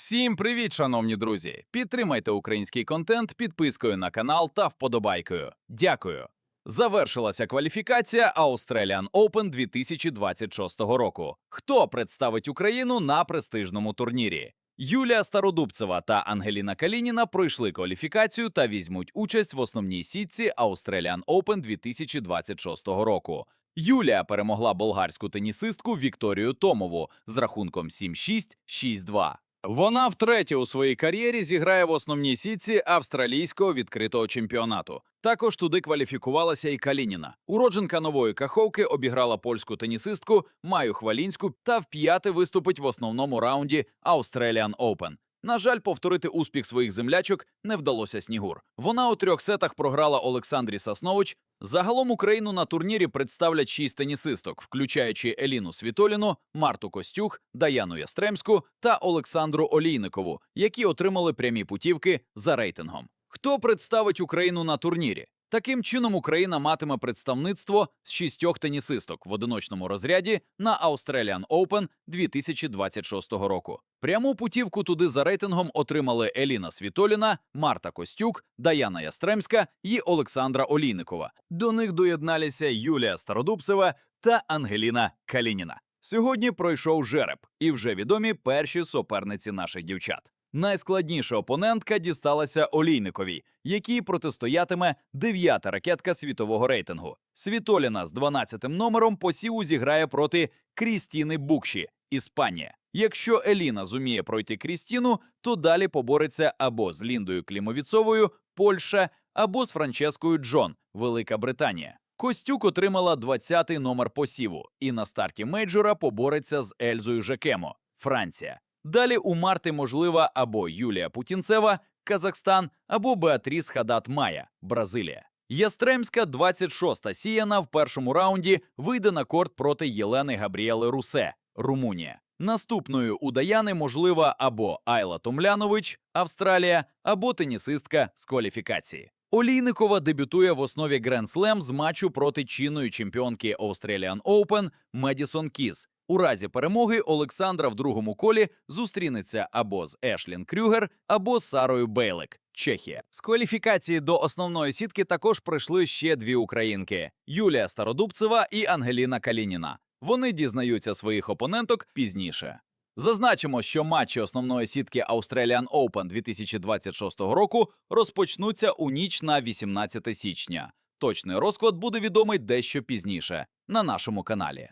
Всім привіт, шановні друзі! Підтримайте український контент підпискою на канал та вподобайкою. Дякую. Завершилася кваліфікація Australian Open 2026 року. Хто представить Україну на престижному турнірі? Юлія Стародубцева та Ангеліна Калініна пройшли кваліфікацію та візьмуть участь в основній сітці Australian Open 2026 року. Юлія перемогла болгарську тенісистку Вікторію Томову з рахунком 7-6, 6-2. Вона втретє у своїй кар'єрі зіграє в основній сітці австралійського відкритого чемпіонату. Також туди кваліфікувалася і Калініна. Уродженка нової каховки обіграла польську тенісистку Маю Хвалінську та вп'яте виступить в основному раунді Australian Open. На жаль, повторити успіх своїх землячок не вдалося Снігур. Вона у трьох сетах програла Олександрі Саснович. Загалом Україну на турнірі представлять шість тенісисток, включаючи Еліну Світоліну, Марту Костюх, Даяну Ястремську та Олександру Олійникову, які отримали прямі путівки за рейтингом. Хто представить Україну на турнірі? Таким чином, Україна матиме представництво з шістьох тенісисток в одиночному розряді на Australian Open 2026 року. Пряму путівку туди за рейтингом отримали Еліна Світоліна, Марта Костюк, Даяна Ястремська і Олександра Олійникова. До них доєдналися Юлія Стародубцева та Ангеліна Калініна. Сьогодні пройшов жереб, і вже відомі перші суперниці наших дівчат. Найскладніша опонентка дісталася Олійниковій, якій протистоятиме дев'ята ракетка світового рейтингу. Світоліна з 12-м номером посіву зіграє проти Крістіни Букші, Іспанія. Якщо Еліна зуміє пройти Крістіну, то далі побореться або з Ліндою Клімовіцовою, Польща, або з Франческою Джон, Велика Британія. Костюк отримала 20-й номер посіву і на старті мейджора побореться з Ельзою Жакемо, Франція. Далі у Марти можлива або Юлія Путінцева, Казахстан, або Беатріс Хадат Майя, Бразилія. Ястремська 26-та сіяна в першому раунді вийде на корт проти Єлени Габріели Русе, Румунія. Наступною у Даяни можлива або Айла Томлянович, Австралія, або тенісистка з кваліфікації. Олійникова дебютує в основі Slam з матчу проти чинної чемпіонки Australian Open Медісон Кіс. У разі перемоги Олександра в другому колі зустрінеться або з Ешлін Крюгер, або з Сарою Бейлик, Чехія. З кваліфікації до основної сітки також прийшли ще дві українки: Юлія Стародубцева і Ангеліна Калініна. Вони дізнаються своїх опоненток пізніше. Зазначимо, що матчі основної сітки Australian Open 2026 року розпочнуться у ніч на 18 січня. Точний розклад буде відомий дещо пізніше на нашому каналі.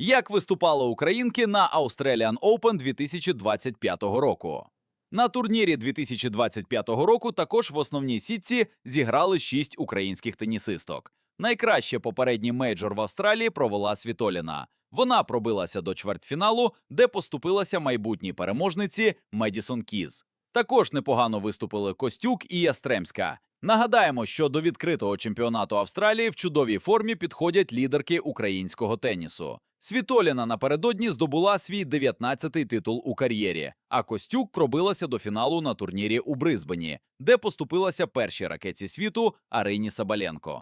Як виступали українки на Australian Open 2025 року? На турнірі 2025 року також в основній сітці зіграли шість українських тенісисток. Найкраще попередній мейджор в Австралії провела Світоліна. Вона пробилася до чвертьфіналу, де поступилася майбутній переможниці Медісон Кіз. Також непогано виступили Костюк і Ястремська. Нагадаємо, що до відкритого чемпіонату Австралії в чудовій формі підходять лідерки українського тенісу. Світоліна напередодні здобула свій 19-й титул у кар'єрі, а Костюк пробилася до фіналу на турнірі у Брисбені, де поступилася першій ракетці світу Арині Сабаленко.